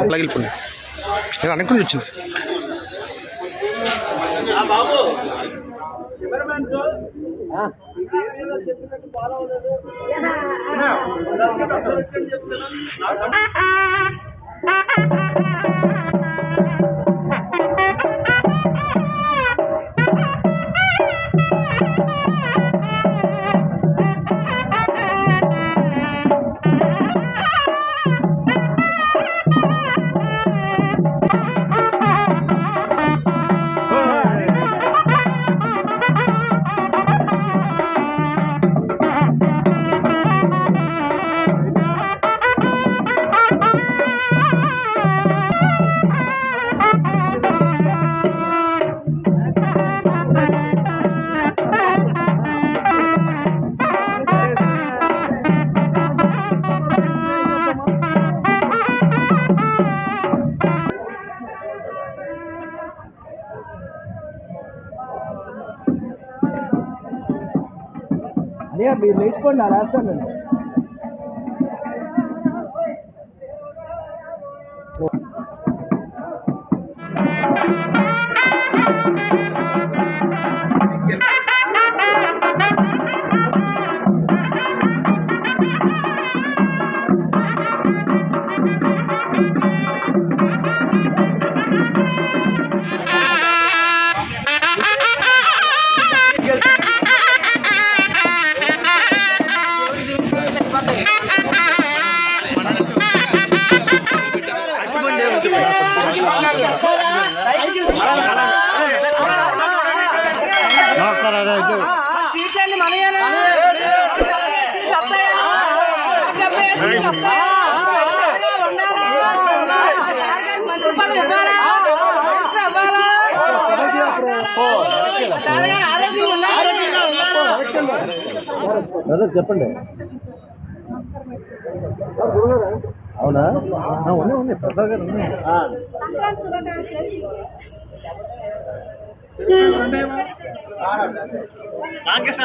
అలాగే వెళ్ళిపోండి. ఏదో వెనక నుంచి వచ్చింది అదే మీరు నేర్చుకోండి నా రాస్తాను నేను. బ్రదర్ చెప్పండి అవునా ఉన్నాయి ఉన్నాయి ప్రసాద్ గారు ఉన్నాయి రామకృష్ణ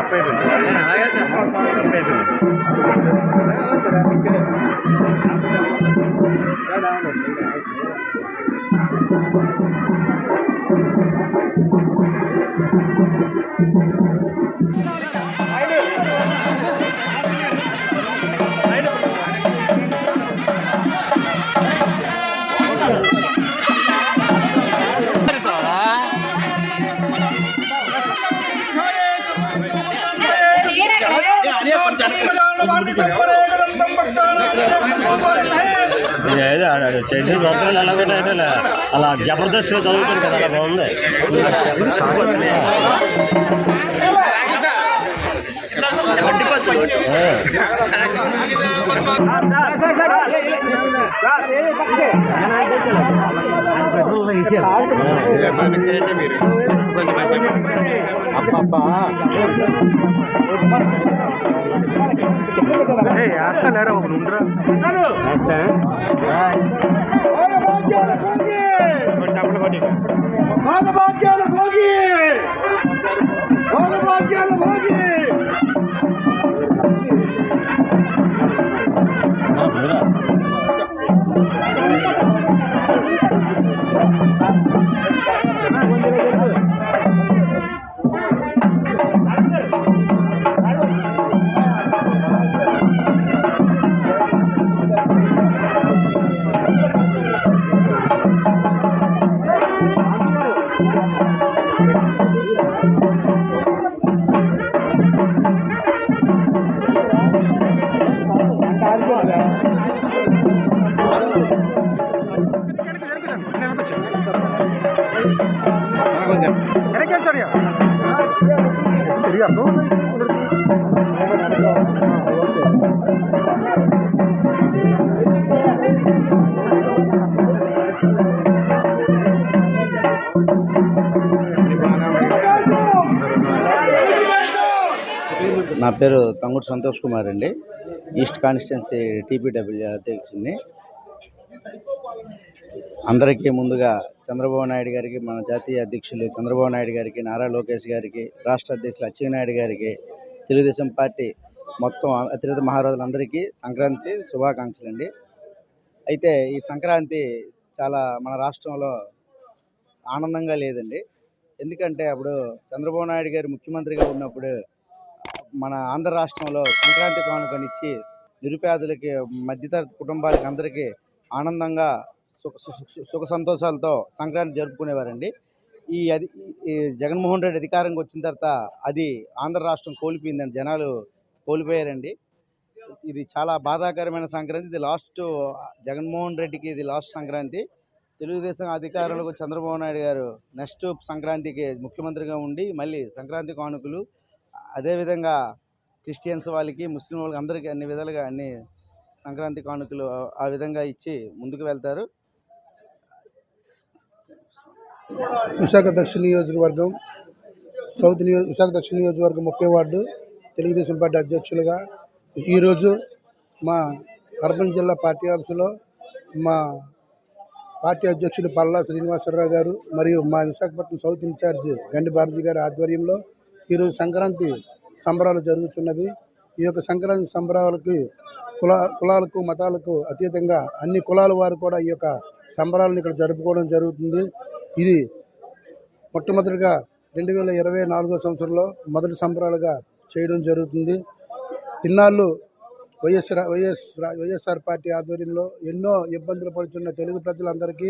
చేసిన వర్గాలు ఎలా ఉంటాయంటే అలా జబర్దస్త్గా చదువుతారు కదా అలా బాగుంది குரல்ல அப்பா ஏய் அத்த நேரம் உங்களுக்கு உண்டா? அத்த போகி! నా పేరు తంగుడు సంతోష్ కుమార్ అండి ఈస్ట్ కాన్స్టిట్యున్సీ టీపీడబ్ల్యూ అధ్యక్షుడిని. అందరికీ ముందుగా చంద్రబాబు నాయుడు గారికి మన జాతీయ అధ్యక్షులు చంద్రబాబు నాయుడు గారికి నారా లోకేష్ గారికి రాష్ట్ర అధ్యక్షులు అచ్చెన్నాయుడు గారికి తెలుగుదేశం పార్టీ మొత్తం అతిరథ మహారాజులందరికీ సంక్రాంతి శుభాకాంక్షలు అండి అయితే ఈ సంక్రాంతి చాలా మన రాష్ట్రంలో ఆనందంగా లేదండి. ఎందుకంటే అప్పుడు చంద్రబాబు నాయుడు గారు ముఖ్యమంత్రిగా ఉన్నప్పుడు మన ఆంధ్ర రాష్ట్రంలో సంక్రాంతి కానుకనిచ్చి నిరుపేదలకి మధ్యతరగతి కుటుంబాలకి అందరికీ ఆనందంగా సుఖ సుఖ సంతోషాలతో సంక్రాంతి జరుపుకునేవారండి. ఈ అది ఈ జగన్మోహన్ రెడ్డి అధికారంకి వచ్చిన తర్వాత అది ఆంధ్ర రాష్ట్రం కోల్పోయిందండి. జనాలు కోల్పోయారండి. ఇది చాలా బాధాకరమైన సంక్రాంతి. ఇది లాస్ట్ జగన్మోహన్ రెడ్డికి ఇది లాస్ట్ సంక్రాంతి. తెలుగుదేశం అధికారంలోకి చంద్రబాబు నాయుడు గారు నెక్స్ట్ సంక్రాంతికి ముఖ్యమంత్రిగా ఉండి మళ్ళీ సంక్రాంతి కానుకలు అదేవిధంగా క్రిస్టియన్స్ వాళ్ళకి ముస్లిం వాళ్ళకి అందరికీ అన్ని విధాలుగా అన్ని సంక్రాంతి కానుకలు ఆ విధంగా ఇచ్చి ముందుకు వెళ్తారు. విశాఖ దక్షిణ నియోజకవర్గం సౌత్ నియో విశాఖ దక్షిణ నియోజకవర్గం ముప్పై వార్డు తెలుగుదేశం పార్టీ అధ్యక్షులుగా ఈరోజు మా అర్బన్ జిల్లా పార్టీ ఆఫీసులో మా పార్టీ అధ్యక్షులు పల్లా శ్రీనివాసరావు గారు మరియు మా విశాఖపట్నం సౌత్ ఇన్ఛార్జ్ గండి బాబుజీ గారి ఆధ్వర్యంలో ఈరోజు సంక్రాంతి సంబరాలు జరుగుతున్నవి. ఈ యొక్క సంక్రాంతి సంబరాలకి కుల కులాలకు మతాలకు అతీతంగా అన్ని కులాల వారు కూడా ఈ యొక్క సంబరాలను ఇక్కడ జరుపుకోవడం జరుగుతుంది. ఇది మొట్టమొదటిగా రెండు వేల ఇరవై నాలుగో సంవత్సరంలో మొదటి సంబరాలుగా చేయడం జరుగుతుంది. ఇన్నాళ్ళు వైఎస్ వైఎస్ వైఎస్ఆర్ పార్టీ ఆధ్వర్యంలో ఎన్నో ఇబ్బందులు పడుతున్న తెలుగు ప్రజలందరికీ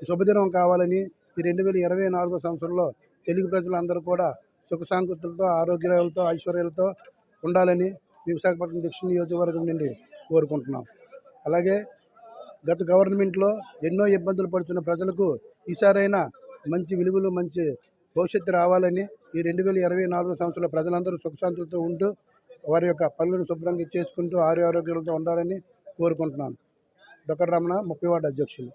శుభదినం కావాలని ఈ రెండు వేల ఇరవై నాలుగో సంవత్సరంలో తెలుగు ప్రజలందరూ కూడా సుఖ సాంకృతులతో ఆరోగ్యాలతో ఐశ్వర్యాలతో ఉండాలని విశాఖపట్నం దక్షిణ నియోజకవర్గం నుండి కోరుకుంటున్నాం. అలాగే గత గవర్నమెంట్లో ఎన్నో ఇబ్బందులు పడుతున్న ప్రజలకు ఈసారైనా మంచి విలువలు మంచి భవిష్యత్తు రావాలని ఈ రెండు వేల ఇరవై నాలుగో సంవత్సరంలో ప్రజలందరూ సుఖశాంతులతో ఉంటూ వారి యొక్క పనులను శుభ్రంగా చేసుకుంటూ ఆరోగ్యాలతో ఉండాలని కోరుకుంటున్నాను. డొక్కర రమణ ముప్పై వార్డు అధ్యక్షులు.